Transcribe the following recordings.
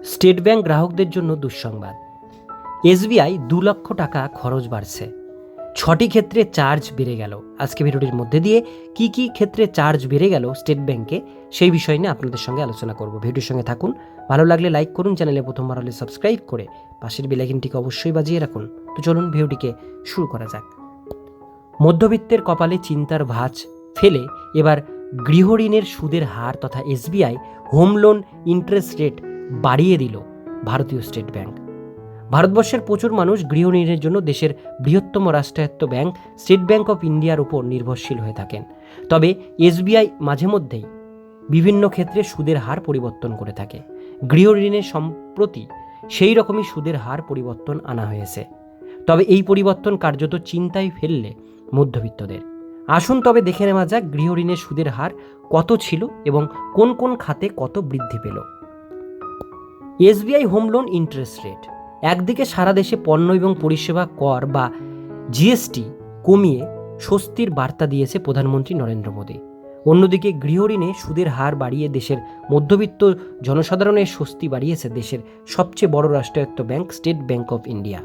State bank গ্রাহকদের জন্য দুঃসংবাদ। এসবিআই দু লক্ষ টাকা খরচ বাড়ছে। ছটি ক্ষেত্রে চার্জ বেড়ে গেল। আজকে ভিডিওটির মধ্যে দিয়ে কি কি ক্ষেত্রে চার্জ বেড়ে গেল স্টেট ব্যাংকে সেই বিষয় নিয়ে আপনাদের সঙ্গে আলোচনা করব। ভিডিওর সঙ্গে থাকুন। ভালো লাগলে লাইক করুন, চ্যানেলে প্রথমবার হলে সাবস্ক্রাইব করে পাশের বেলাইকিনটিকে অবশ্যই বাজিয়ে রাখুন। তো চলুন ভিডিওটিকে শুরু করা যাক। মধ্যবিত্তের কপালে চিন্তার ভাঁজ ফেলে এবার গৃহঋণের সুদের হার তথা SBI home loan interest rate বাড়িয়ে দিল ভারতীয় স্টেট ব্যাংক। ভারতবর্ষের প্রচুর মানুষ গৃহঋণের জন্য দেশের বৃহত্তম রাষ্ট্রায়ত্ত ব্যাংক স্টেট ব্যাংক অফ ইন্ডিয়ার উপর নির্ভরশীল হয়ে থাকেন। তবে এসবিআই মাঝে মধ্যেই বিভিন্ন ক্ষেত্রে সুদের হার পরিবর্তন করে থাকে। গৃহঋণের সম্প্রতি সেই রকমই সুদের হার পরিবর্তন আনা হয়েছে। তবে এই পরিবর্তন কার্যত চিন্তায় ফেললে মধ্যবিত্তদের। আসুন তবে দেখে নেওয়া যাক গৃহঋণের সুদের হার কত ছিল এবং কোন কোন খাতে কত বৃদ্ধি পেল। SBI home loan interest rate. একদিকে সারা দেশে পণ্য এবং পরিষেবা কর বা জিএসটি কমিয়ে স্বস্তির বার্তা দিয়েছে প্রধানমন্ত্রী নরেন্দ্র মোদী। অন্যদিকে গৃহঋণে সুদের হার বাড়িয়ে দেশের মধ্যবিত্ত জনসাধারণের স্বস্তি বাড়িয়েছে দেশের সবচেয়ে বড় রাষ্ট্রায়ত্ত bank State Bank of India.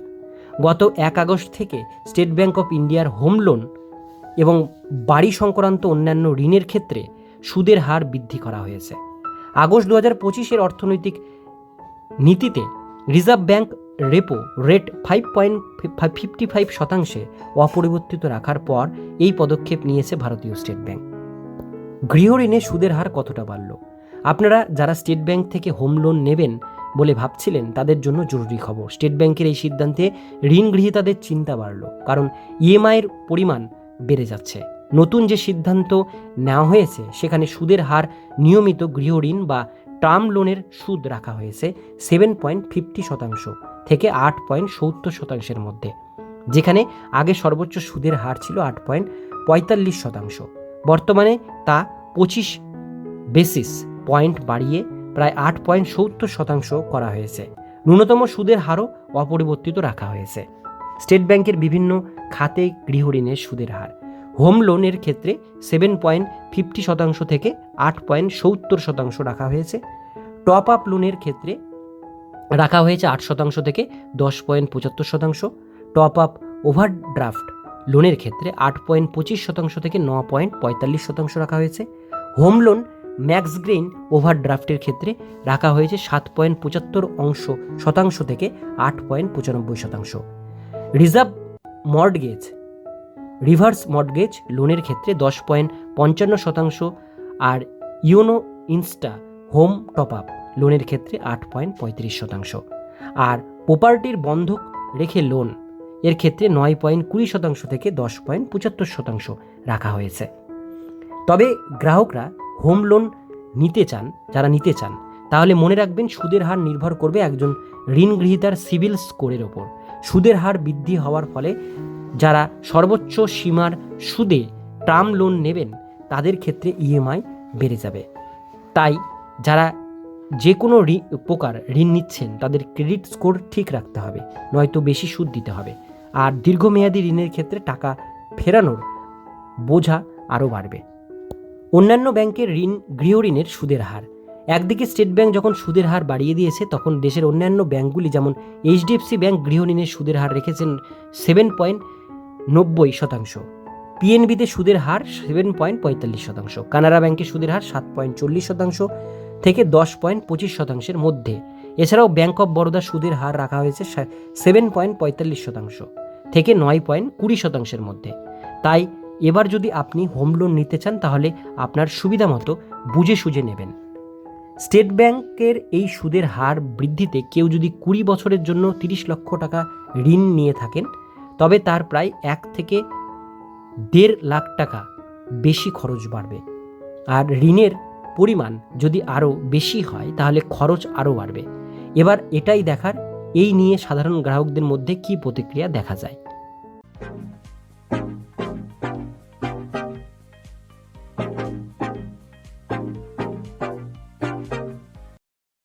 গত এক আগস্ট থেকে স্টেট ব্যাংক অফ ইন্ডিয়ার হোম লোন এবং বাড়ি সংক্রান্ত অন্যান্য ঋণের ক্ষেত্রে সুদের হার বৃদ্ধি করা হয়েছে। আগস্ট দু হাজার পঁচিশের অর্থনৈতিক নীতিতে Reserve Bank repo rate five point fifty five শতাংশে অপরিবর্তিত রাখার পর এই পদক্ষেপ নিয়েছে ভারতীয় স্টেট ব্যাংক। গৃহঋণে সুদের হার কতটা বাড়ল? আপনারা যারা স্টেট ব্যাংক থেকে হোম লোন নেবেন বলে ভাবছিলেন, তাদের জন্য জরুরি খবর। স্টেট ব্যাংকের এই সিদ্ধান্তে ঋণ গৃহীতাদের চিন্তা বাড়ল, কারণ ইএমআইয়ের পরিমাণ বেড়ে যাচ্ছে। নতুন যে সিদ্ধান্ত নেওয়া হয়েছে, সেখানে সুদের হার নিয়মিত গৃহঋণ বা টার্ম লোনের সুদ রাখা হয়েছে সেভেন পয়েন্ট ফিফটি শতাংশ থেকে আট পয়েন্ট সত্তর শতাংশের মধ্যে, যেখানে আগে সর্বোচ্চ সুদের হার ছিল আট পয়েন্ট পঁয়তাল্লিশ শতাংশ। বর্তমানে তা পঁচিশ বেসিস পয়েন্ট বাড়িয়ে প্রায় আট পয়েন্ট সত্তর শতাংশ করা হয়েছে। ন্যূনতম সুদের হারও অপরিবর্তিত রাখা হয়েছে। স্টেট ব্যাংকের বিভিন্ন খাতে গৃহঋণের সুদের হার। হোম লোনের ক্ষেত্রে সেভেন পয়েন্ট ফিফটি শতাংশ থেকে আট পয়েন্ট সত্তর শতাংশ রাখা হয়েছে। টপ আপ লোনের ক্ষেত্রে রাখা হয়েছে আট শতাংশ থেকে দশ পয়েন্ট পঁচাত্তর শতাংশ। টপ আপ ওভারড্রাফট লোনের ক্ষেত্রে আট পয়েন্ট পঁচিশ শতাংশ থেকে ন পয়েন্ট পঁয়তাল্লিশ শতাংশ রাখা হয়েছে। হোম লোন ম্যাক্স গ্রেইন ওভারড্রাফটের ক্ষেত্রে রাখা হয়েছে সাত পয়েন্ট পঁচাত্তর অংশ শতাংশ থেকে আট পয়েন্ট পঁচানব্বই শতাংশ। রিজার্ভ মর্টগেজ, রিভার্স মর্টগেজ লোনের ক্ষেত্রে দশ পয়েন্ট পঞ্চান্ন শতাংশ আর YONO Insta home top up লোনের ক্ষেত্রে আট পয়েন্ট পঁয়ত্রিশ শতাংশ। আর প্রপার্টির বন্ধক রেখে লোন, এর ক্ষেত্রে নয় পয়েন্ট কুড়ি শতাংশ থেকে দশ পয়েন্ট পঁচাত্তর শতাংশ রাখা হয়েছে। তবে গ্রাহকরা হোম লোন নিতে চান, যারা নিতে চান, তাহলে মনে রাখবেন সুদের হার নির্ভর করবে একজন ঋণ গ্রহীতার সিভিল স্কোরের ওপর। সুদের হার বৃদ্ধি হওয়ার ফলে যারা সর্বোচ্চ সীমার সুদে টার্ম লোন নেবেন, তাদের ক্ষেত্রে ইএমআই বেড়ে যাবে। তাই যারা যে কোনো প্রকার ঋণ নিচ্ছেন, তাদের ক্রেডিট স্কোর ঠিক রাখতে হবে, নয়তো বেশি সুদ দিতে হবে। আর দীর্ঘমেয়াদী ঋণের ক্ষেত্রে টাকা ফেরানোর বোঝা আরও বাড়বে। অন্যান্য ব্যাংকের ঋণ গৃহঋণের সুদের হার। একদিকে স্টেট ব্যাংক যখন সুদের হার বাড়িয়ে দিয়েছে, তখন দেশের অন্যান্য ব্যাংকগুলি যেমন এইচডিএফসি ব্যাংক গৃহ ঋণের সুদের হার রেখেছেন সেভেন পয়েন্ট নব্বই শতাংশ। পিএনবিতে সুদের হার সেভেন পয়েন্ট পঁয়তাল্লিশ শতাংশ। কানাড়া ব্যাংকের সুদের হার সাত পয়েন্ট চল্লিশ শতাংশ। থেকে দশ পয়েন্ট পঁচিশ শতাংশের মধ্যে। এছাড়াও ব্যাংক অফ বরোদা সুদের হার রাখা হয়েছে সেভেন পয়েন্ট পঁয়তাল্লিশ শতাংশ থেকে নয় পয়েন্ট কুড়ি শতাংশের মধ্যে। তাই এবার যদি আপনি হোম লোন নিতে চান, তাহলে আপনার সুবিধা মতো বুঝে সুঝে নেবেন। স্টেট ব্যাংকের এই সুদের হার বৃদ্ধিতে কেউ যদি কুড়ি বছরের জন্য তিরিশ লক্ষ টাকা ঋণ নিয়ে থাকেন, তবে তার প্রায় এক থেকে দেড় লাখ টাকা বেশি খরচ বাড়বে। আর ঋণের পরিমাণ যদি আরও বেশি হয়, তাহলে খরচ আরও বাড়বে। এবার এটাই দেখার, এই নিয়ে সাধারণ গ্রাহকদের মধ্যে কি প্রতিক্রিয়া দেখা যায়।